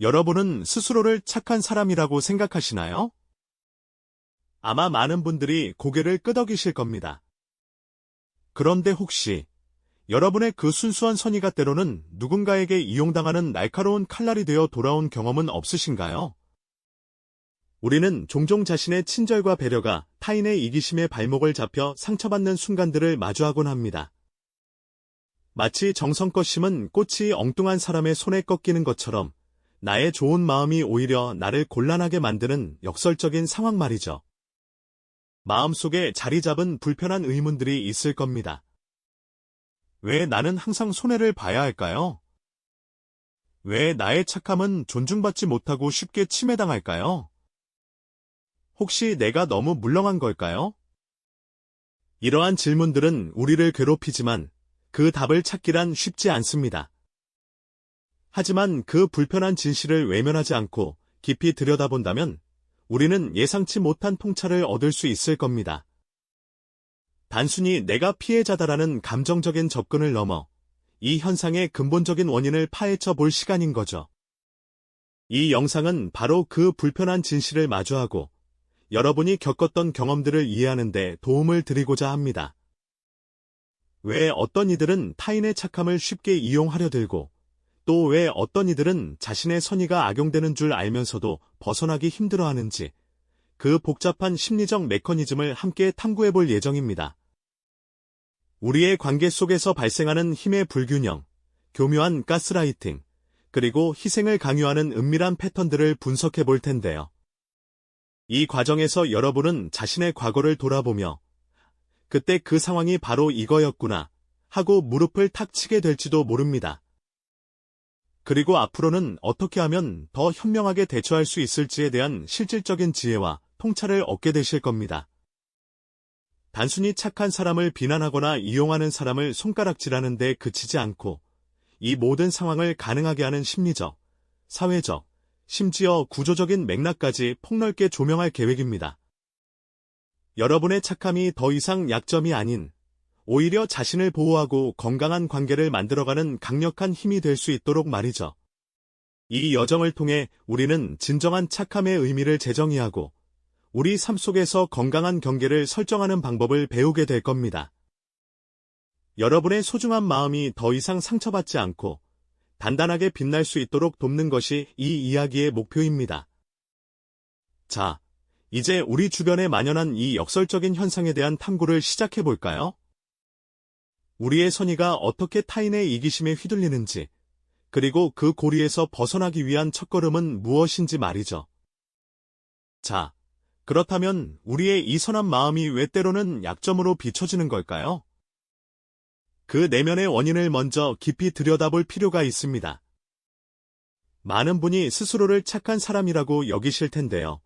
여러분은 스스로를 착한 사람이라고 생각하시나요? 아마 많은 분들이 고개를 끄덕이실 겁니다. 그런데 혹시 여러분의 그 순수한 선의가 때로는 누군가에게 이용당하는 날카로운 칼날이 되어 돌아온 경험은 없으신가요? 우리는 종종 자신의 친절과 배려가 타인의 이기심에 발목을 잡혀 상처받는 순간들을 마주하곤 합니다. 마치 정성껏 심은 꽃이 엉뚱한 사람의 손에 꺾이는 것처럼 나의 좋은 마음이 오히려 나를 곤란하게 만드는 역설적인 상황 말이죠. 마음속에 자리 잡은 불편한 의문들이 있을 겁니다. 왜 나는 항상 손해를 봐야 할까요? 왜 나의 착함은 존중받지 못하고 쉽게 침해당할까요? 혹시 내가 너무 물렁한 걸까요? 이러한 질문들은 우리를 괴롭히지만 그 답을 찾기란 쉽지 않습니다. 하지만 그 불편한 진실을 외면하지 않고 깊이 들여다본다면 우리는 예상치 못한 통찰을 얻을 수 있을 겁니다. 단순히 내가 피해자다라는 감정적인 접근을 넘어 이 현상의 근본적인 원인을 파헤쳐 볼 시간인 거죠. 이 영상은 바로 그 불편한 진실을 마주하고 여러분이 겪었던 경험들을 이해하는 데 도움을 드리고자 합니다. 왜 어떤 이들은 타인의 착함을 쉽게 이용하려 들고 또 왜 어떤 이들은 자신의 선의가 악용되는 줄 알면서도 벗어나기 힘들어하는지 그 복잡한 심리적 메커니즘을 함께 탐구해 볼 예정입니다. 우리의 관계 속에서 발생하는 힘의 불균형, 교묘한 가스라이팅, 그리고 희생을 강요하는 은밀한 패턴들을 분석해 볼 텐데요. 이 과정에서 여러분은 자신의 과거를 돌아보며 그때 그 상황이 바로 이거였구나 하고 무릎을 탁 치게 될지도 모릅니다. 그리고 앞으로는 어떻게 하면 더 현명하게 대처할 수 있을지에 대한 실질적인 지혜와 통찰을 얻게 되실 겁니다. 단순히 착한 사람을 비난하거나 이용하는 사람을 손가락질하는 데 그치지 않고 이 모든 상황을 가능하게 하는 심리적, 사회적, 심지어 구조적인 맥락까지 폭넓게 조명할 계획입니다. 여러분의 착함이 더 이상 약점이 아닌 오히려 자신을 보호하고 건강한 관계를 만들어가는 강력한 힘이 될 수 있도록 말이죠. 이 여정을 통해 우리는 진정한 착함의 의미를 재정의하고 우리 삶 속에서 건강한 경계를 설정하는 방법을 배우게 될 겁니다. 여러분의 소중한 마음이 더 이상 상처받지 않고 단단하게 빛날 수 있도록 돕는 것이 이 이야기의 목표입니다. 자, 이제 우리 주변에 만연한 이 역설적인 현상에 대한 탐구를 시작해 볼까요? 우리의 선의가 어떻게 타인의 이기심에 휘둘리는지, 그리고 그 고리에서 벗어나기 위한 첫걸음은 무엇인지 말이죠. 자, 그렇다면 우리의 이 선한 마음이 왜 때로는 약점으로 비춰지는 걸까요? 그 내면의 원인을 먼저 깊이 들여다볼 필요가 있습니다. 많은 분이 스스로를 착한 사람이라고 여기실 텐데요.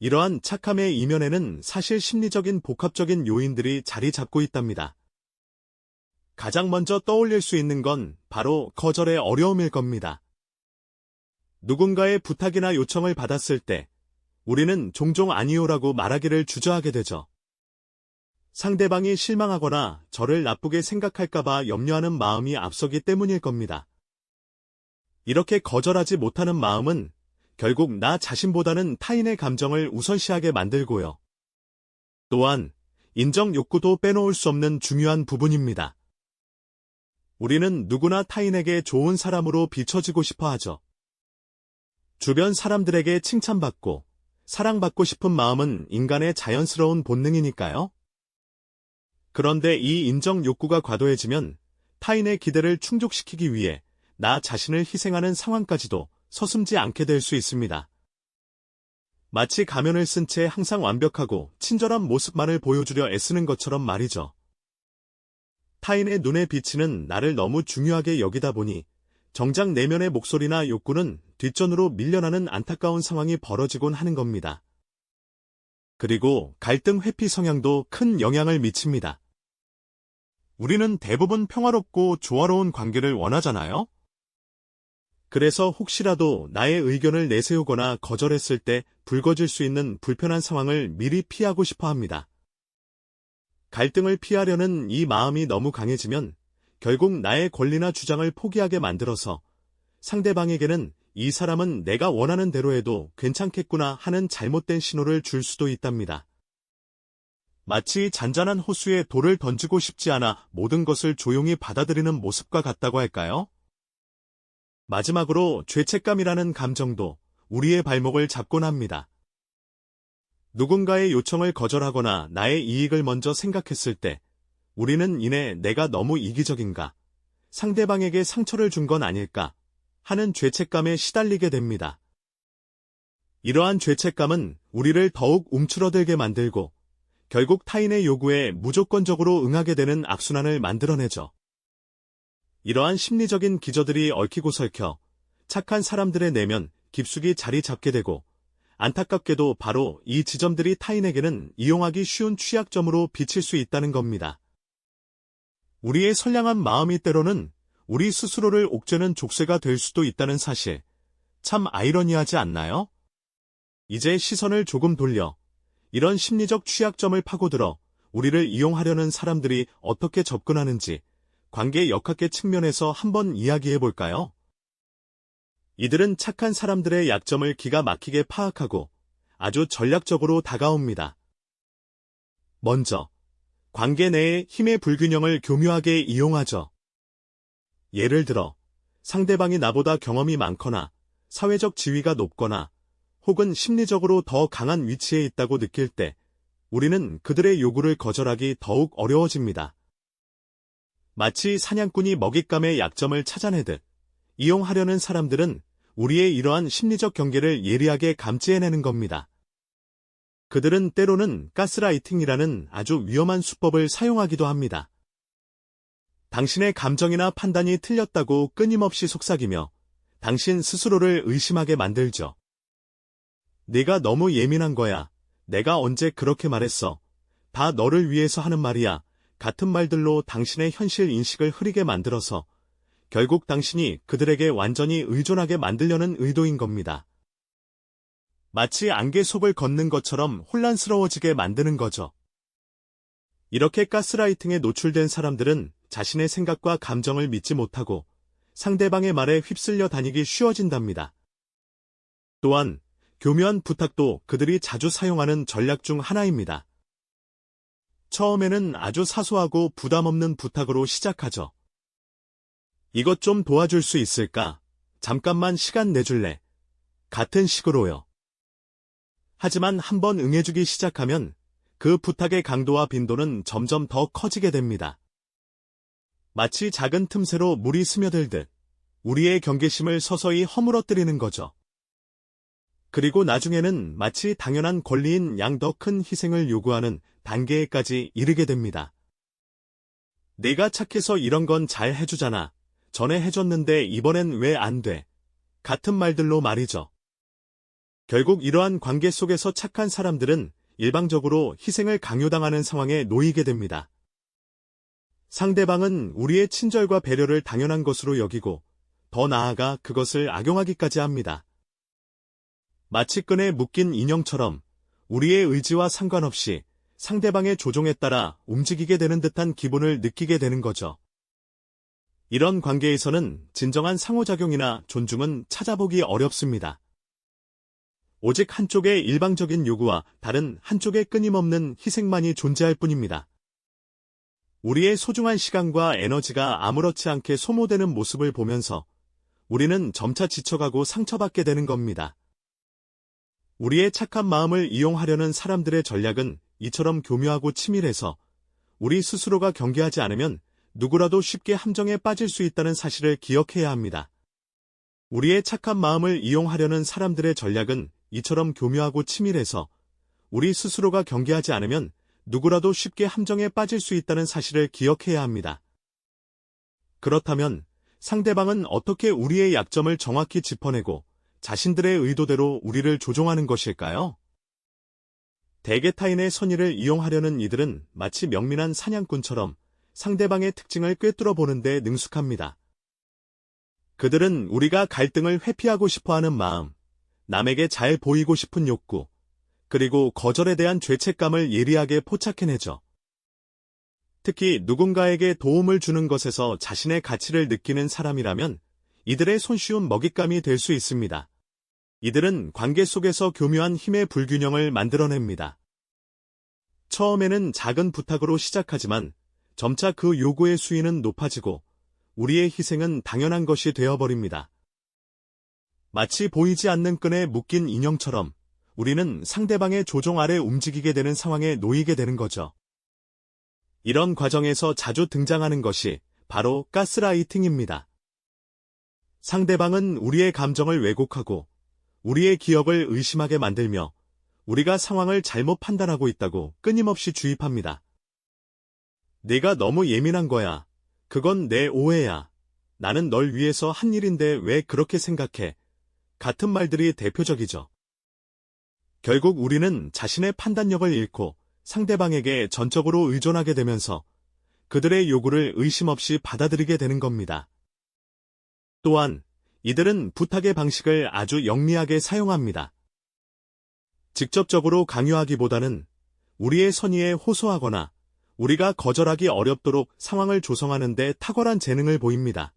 이러한 착함의 이면에는 사실 심리적인 복합적인 요인들이 자리 잡고 있답니다. 가장 먼저 떠올릴 수 있는 건 바로 거절의 어려움일 겁니다. 누군가의 부탁이나 요청을 받았을 때 우리는 종종 아니오라고 말하기를 주저하게 되죠. 상대방이 실망하거나 저를 나쁘게 생각할까봐 염려하는 마음이 앞서기 때문일 겁니다. 이렇게 거절하지 못하는 마음은 결국 나 자신보다는 타인의 감정을 우선시하게 만들고요. 또한 인정 욕구도 빼놓을 수 없는 중요한 부분입니다. 우리는 누구나 타인에게 좋은 사람으로 비춰지고 싶어 하죠. 주변 사람들에게 칭찬받고 사랑받고 싶은 마음은 인간의 자연스러운 본능이니까요. 그런데 이 인정 욕구가 과도해지면 타인의 기대를 충족시키기 위해 나 자신을 희생하는 상황까지도 서슴지 않게 될 수 있습니다. 마치 가면을 쓴 채 항상 완벽하고 친절한 모습만을 보여주려 애쓰는 것처럼 말이죠. 타인의 눈에 비치는 나를 너무 중요하게 여기다 보니 정작 내면의 목소리나 욕구는 뒷전으로 밀려나는 안타까운 상황이 벌어지곤 하는 겁니다. 그리고 갈등 회피 성향도 큰 영향을 미칩니다. 우리는 대부분 평화롭고 조화로운 관계를 원하잖아요? 그래서 혹시라도 나의 의견을 내세우거나 거절했을 때 불거질 수 있는 불편한 상황을 미리 피하고 싶어 합니다. 갈등을 피하려는 이 마음이 너무 강해지면 결국 나의 권리나 주장을 포기하게 만들어서 상대방에게는 이 사람은 내가 원하는 대로 해도 괜찮겠구나 하는 잘못된 신호를 줄 수도 있답니다. 마치 잔잔한 호수에 돌을 던지고 싶지 않아 모든 것을 조용히 받아들이는 모습과 같다고 할까요? 마지막으로 죄책감이라는 감정도 우리의 발목을 잡곤 합니다. 누군가의 요청을 거절하거나 나의 이익을 먼저 생각했을 때 우리는 이내 내가 너무 이기적인가, 상대방에게 상처를 준 건 아닐까 하는 죄책감에 시달리게 됩니다. 이러한 죄책감은 우리를 더욱 움츠러들게 만들고 결국 타인의 요구에 무조건적으로 응하게 되는 악순환을 만들어내죠. 이러한 심리적인 기저들이 얽히고 설켜 착한 사람들의 내면 깊숙이 자리 잡게 되고 안타깝게도 바로 이 지점들이 타인에게는 이용하기 쉬운 취약점으로 비칠 수 있다는 겁니다. 우리의 선량한 마음이 때로는 우리 스스로를 옥죄는 족쇄가 될 수도 있다는 사실, 참 아이러니하지 않나요? 이제 시선을 조금 돌려 이런 심리적 취약점을 파고들어 우리를 이용하려는 사람들이 어떻게 접근하는지 관계 역학계 측면에서 한번 이야기해 볼까요? 이들은 착한 사람들의 약점을 기가 막히게 파악하고 아주 전략적으로 다가옵니다. 먼저, 관계 내의 힘의 불균형을 교묘하게 이용하죠. 예를 들어, 상대방이 나보다 경험이 많거나 사회적 지위가 높거나 혹은 심리적으로 더 강한 위치에 있다고 느낄 때 우리는 그들의 요구를 거절하기 더욱 어려워집니다. 마치 사냥꾼이 먹잇감의 약점을 찾아내듯 이용하려는 사람들은 우리의 이러한 심리적 경계를 예리하게 감지해내는 겁니다. 그들은 때로는 가스라이팅이라는 아주 위험한 수법을 사용하기도 합니다. 당신의 감정이나 판단이 틀렸다고 끊임없이 속삭이며 당신 스스로를 의심하게 만들죠. 네가 너무 예민한 거야. 내가 언제 그렇게 말했어. 다 너를 위해서 하는 말이야. 같은 말들로 당신의 현실 인식을 흐리게 만들어서 결국 당신이 그들에게 완전히 의존하게 만들려는 의도인 겁니다. 마치 안개 속을 걷는 것처럼 혼란스러워지게 만드는 거죠. 이렇게 가스라이팅에 노출된 사람들은 자신의 생각과 감정을 믿지 못하고 상대방의 말에 휩쓸려 다니기 쉬워진답니다. 또한 교묘한 부탁도 그들이 자주 사용하는 전략 중 하나입니다. 처음에는 아주 사소하고 부담 없는 부탁으로 시작하죠. 이것 좀 도와줄 수 있을까? 잠깐만 시간 내줄래? 같은 식으로요. 하지만 한번 응해주기 시작하면 그 부탁의 강도와 빈도는 점점 더 커지게 됩니다. 마치 작은 틈새로 물이 스며들듯 우리의 경계심을 서서히 허물어뜨리는 거죠. 그리고 나중에는 마치 당연한 권리인 양 더 큰 희생을 요구하는 단계에까지 이르게 됩니다. 내가 착해서 이런 건 잘 해주잖아. 전에 해줬는데 이번엔 왜 안 돼? 같은 말들로 말이죠. 결국 이러한 관계 속에서 착한 사람들은 일방적으로 희생을 강요당하는 상황에 놓이게 됩니다. 상대방은 우리의 친절과 배려를 당연한 것으로 여기고 더 나아가 그것을 악용하기까지 합니다. 마치 끈에 묶인 인형처럼 우리의 의지와 상관없이 상대방의 조종에 따라 움직이게 되는 듯한 기분을 느끼게 되는 거죠. 이런 관계에서는 진정한 상호작용이나 존중은 찾아보기 어렵습니다. 오직 한쪽의 일방적인 요구와 다른 한쪽의 끊임없는 희생만이 존재할 뿐입니다. 우리의 소중한 시간과 에너지가 아무렇지 않게 소모되는 모습을 보면서 우리는 점차 지쳐가고 상처받게 되는 겁니다. 우리의 착한 마음을 이용하려는 사람들의 전략은 이처럼 교묘하고 치밀해서 우리 스스로가 경계하지 않으면 누구라도 쉽게 함정에 빠질 수 있다는 사실을 기억해야 합니다. 우리의 착한 마음을 이용하려는 사람들의 전략은 이처럼 교묘하고 치밀해서 우리 스스로가 경계하지 않으면 누구라도 쉽게 함정에 빠질 수 있다는 사실을 기억해야 합니다. 그렇다면 상대방은 어떻게 우리의 약점을 정확히 짚어내고 자신들의 의도대로 우리를 조종하는 것일까요? 대개 타인의 선의를 이용하려는 이들은 마치 명민한 사냥꾼처럼 상대방의 특징을 꿰뚫어 보는데 능숙합니다. 그들은 우리가 갈등을 회피하고 싶어 하는 마음, 남에게 잘 보이고 싶은 욕구, 그리고 거절에 대한 죄책감을 예리하게 포착해내죠. 특히 누군가에게 도움을 주는 것에서 자신의 가치를 느끼는 사람이라면 이들의 손쉬운 먹잇감이 될 수 있습니다. 이들은 관계 속에서 교묘한 힘의 불균형을 만들어냅니다. 처음에는 작은 부탁으로 시작하지만 점차 그 요구의 수위는 높아지고 우리의 희생은 당연한 것이 되어버립니다. 마치 보이지 않는 끈에 묶인 인형처럼 우리는 상대방의 조종 아래 움직이게 되는 상황에 놓이게 되는 거죠. 이런 과정에서 자주 등장하는 것이 바로 가스라이팅입니다. 상대방은 우리의 감정을 왜곡하고 우리의 기억을 의심하게 만들며 우리가 상황을 잘못 판단하고 있다고 끊임없이 주입합니다. 내가 너무 예민한 거야. 그건 내 오해야. 나는 널 위해서 한 일인데 왜 그렇게 생각해? 같은 말들이 대표적이죠. 결국 우리는 자신의 판단력을 잃고 상대방에게 전적으로 의존하게 되면서 그들의 요구를 의심 없이 받아들이게 되는 겁니다. 또한 이들은 부탁의 방식을 아주 영리하게 사용합니다. 직접적으로 강요하기보다는 우리의 선의에 호소하거나 우리가 거절하기 어렵도록 상황을 조성하는 데 탁월한 재능을 보입니다.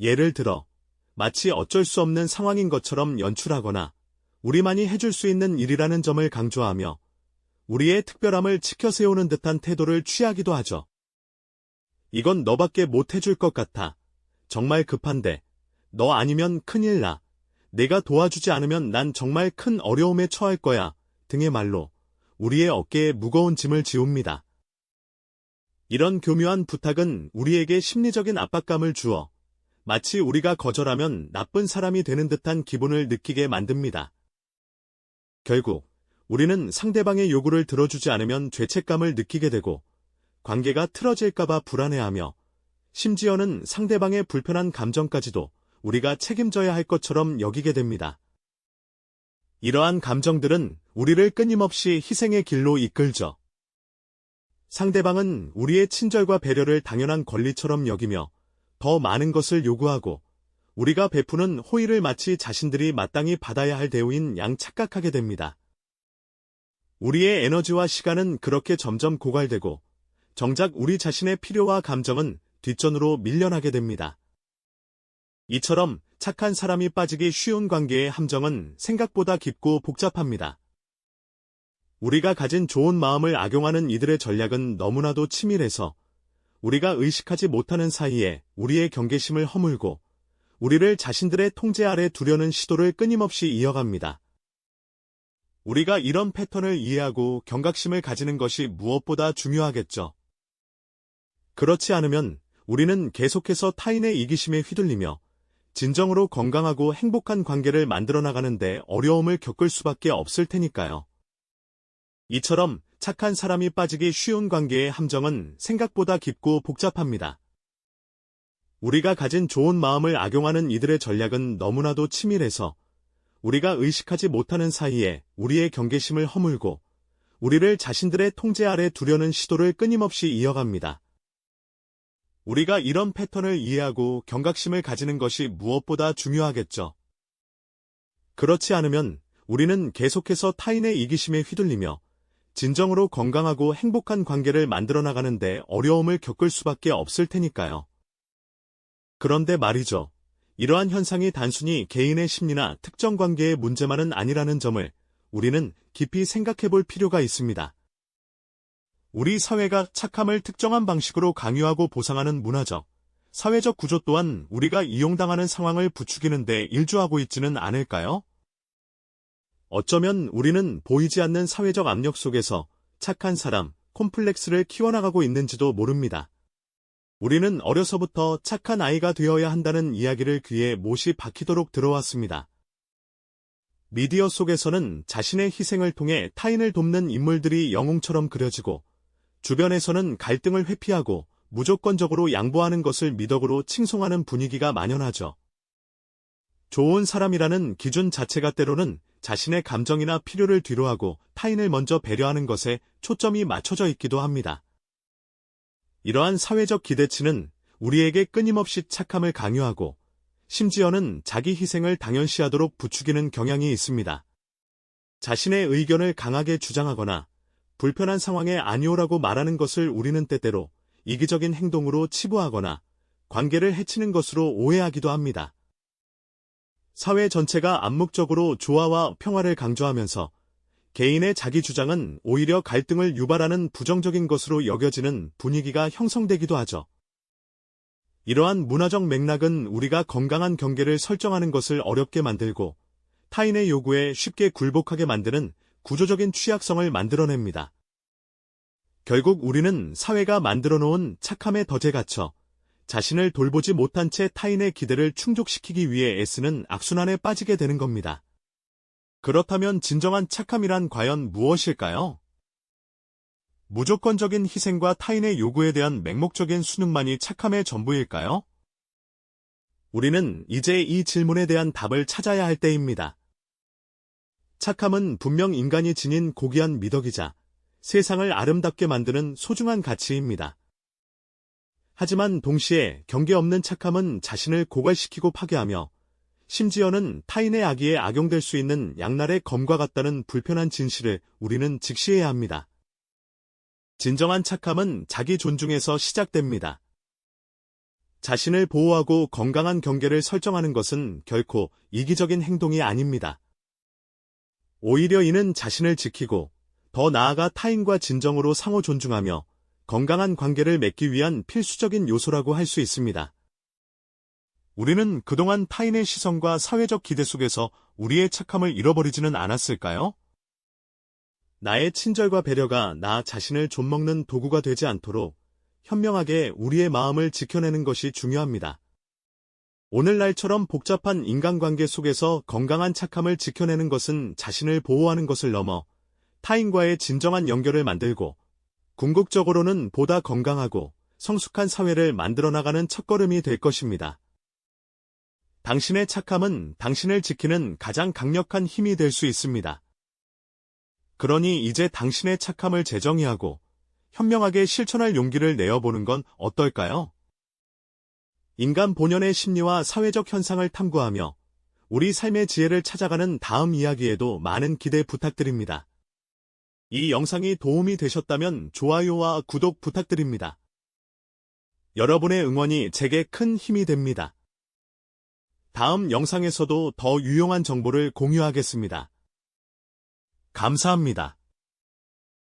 예를 들어 마치 어쩔 수 없는 상황인 것처럼 연출하거나 우리만이 해줄 수 있는 일이라는 점을 강조하며 우리의 특별함을 지켜 세우는 듯한 태도를 취하기도 하죠. 이건 너밖에 못 해줄 것 같아. 정말 급한데. 너 아니면 큰일 나. 내가 도와주지 않으면 난 정말 큰 어려움에 처할 거야. 등의 말로 우리의 어깨에 무거운 짐을 지웁니다. 이런 교묘한 부탁은 우리에게 심리적인 압박감을 주어 마치 우리가 거절하면 나쁜 사람이 되는 듯한 기분을 느끼게 만듭니다. 결국 우리는 상대방의 요구를 들어주지 않으면 죄책감을 느끼게 되고 관계가 틀어질까봐 불안해하며 심지어는 상대방의 불편한 감정까지도 우리가 책임져야 할 것처럼 여기게 됩니다. 이러한 감정들은 우리를 끊임없이 희생의 길로 이끌죠. 상대방은 우리의 친절과 배려를 당연한 권리처럼 여기며 더 많은 것을 요구하고 우리가 베푸는 호의를 마치 자신들이 마땅히 받아야 할 대우인 양 착각하게 됩니다. 우리의 에너지와 시간은 그렇게 점점 고갈되고 정작 우리 자신의 필요와 감정은 뒷전으로 밀려나게 됩니다. 이처럼 착한 사람이 빠지기 쉬운 관계의 함정은 생각보다 깊고 복잡합니다. 우리가 가진 좋은 마음을 악용하는 이들의 전략은 너무나도 치밀해서 우리가 의식하지 못하는 사이에 우리의 경계심을 허물고 우리를 자신들의 통제 아래 두려는 시도를 끊임없이 이어갑니다. 우리가 이런 패턴을 이해하고 경각심을 가지는 것이 무엇보다 중요하겠죠. 그렇지 않으면 우리는 계속해서 타인의 이기심에 휘둘리며 진정으로 건강하고 행복한 관계를 만들어 나가는데 어려움을 겪을 수밖에 없을 테니까요. 이처럼 착한 사람이 빠지기 쉬운 관계의 함정은 생각보다 깊고 복잡합니다. 우리가 가진 좋은 마음을 악용하는 이들의 전략은 너무나도 치밀해서 우리가 의식하지 못하는 사이에 우리의 경계심을 허물고 우리를 자신들의 통제 아래 두려는 시도를 끊임없이 이어갑니다. 우리가 이런 패턴을 이해하고 경각심을 가지는 것이 무엇보다 중요하겠죠. 그렇지 않으면 우리는 계속해서 타인의 이기심에 휘둘리며 진정으로 건강하고 행복한 관계를 만들어 나가는데 어려움을 겪을 수밖에 없을 테니까요. 그런데 말이죠. 이러한 현상이 단순히 개인의 심리나 특정 관계의 문제만은 아니라는 점을 우리는 깊이 생각해 볼 필요가 있습니다. 우리 사회가 착함을 특정한 방식으로 강요하고 보상하는 문화적, 사회적 구조 또한 우리가 이용당하는 상황을 부추기는 데 일조하고 있지는 않을까요? 어쩌면 우리는 보이지 않는 사회적 압력 속에서 착한 사람, 콤플렉스를 키워나가고 있는지도 모릅니다. 우리는 어려서부터 착한 아이가 되어야 한다는 이야기를 귀에 못이 박히도록 들어왔습니다. 미디어 속에서는 자신의 희생을 통해 타인을 돕는 인물들이 영웅처럼 그려지고 주변에서는 갈등을 회피하고 무조건적으로 양보하는 것을 미덕으로 칭송하는 분위기가 만연하죠. 좋은 사람이라는 기준 자체가 때로는 자신의 감정이나 필요를 뒤로하고 타인을 먼저 배려하는 것에 초점이 맞춰져 있기도 합니다. 이러한 사회적 기대치는 우리에게 끊임없이 착함을 강요하고 심지어는 자기 희생을 당연시하도록 부추기는 경향이 있습니다. 자신의 의견을 강하게 주장하거나 불편한 상황에 아니오라고 말하는 것을 우리는 때때로 이기적인 행동으로 치부하거나 관계를 해치는 것으로 오해하기도 합니다. 사회 전체가 암묵적으로 조화와 평화를 강조하면서 개인의 자기 주장은 오히려 갈등을 유발하는 부정적인 것으로 여겨지는 분위기가 형성되기도 하죠. 이러한 문화적 맥락은 우리가 건강한 경계를 설정하는 것을 어렵게 만들고 타인의 요구에 쉽게 굴복하게 만드는 구조적인 취약성을 만들어냅니다. 결국 우리는 사회가 만들어 놓은 착함의 덫에 갇혀 자신을 돌보지 못한 채 타인의 기대를 충족시키기 위해 애쓰는 악순환에 빠지게 되는 겁니다. 그렇다면 진정한 착함이란 과연 무엇일까요? 무조건적인 희생과 타인의 요구에 대한 맹목적인 수능만이 착함의 전부일까요? 우리는 이제 이 질문에 대한 답을 찾아야 할 때입니다. 착함은 분명 인간이 지닌 고귀한 미덕이자 세상을 아름답게 만드는 소중한 가치입니다. 하지만 동시에 경계 없는 착함은 자신을 고갈시키고 파괴하며 심지어는 타인의 악의에 악용될 수 있는 양날의 검과 같다는 불편한 진실을 우리는 직시해야 합니다. 진정한 착함은 자기 존중에서 시작됩니다. 자신을 보호하고 건강한 경계를 설정하는 것은 결코 이기적인 행동이 아닙니다. 오히려 이는 자신을 지키고 더 나아가 타인과 진정으로 상호 존중하며 건강한 관계를 맺기 위한 필수적인 요소라고 할 수 있습니다. 우리는 그동안 타인의 시선과 사회적 기대 속에서 우리의 착함을 잃어버리지는 않았을까요? 나의 친절과 배려가 나 자신을 좀먹는 도구가 되지 않도록 현명하게 우리의 마음을 지켜내는 것이 중요합니다. 오늘날처럼 복잡한 인간관계 속에서 건강한 착함을 지켜내는 것은 자신을 보호하는 것을 넘어 타인과의 진정한 연결을 만들고 궁극적으로는 보다 건강하고 성숙한 사회를 만들어 나가는 첫걸음이 될 것입니다. 당신의 착함은 당신을 지키는 가장 강력한 힘이 될 수 있습니다. 그러니 이제 당신의 착함을 재정의하고 현명하게 실천할 용기를 내어보는 건 어떨까요? 인간 본연의 심리와 사회적 현상을 탐구하며 우리 삶의 지혜를 찾아가는 다음 이야기에도 많은 기대 부탁드립니다. 이 영상이 도움이 되셨다면 좋아요와 구독 부탁드립니다. 여러분의 응원이 제게 큰 힘이 됩니다. 다음 영상에서도 더 유용한 정보를 공유하겠습니다. 감사합니다.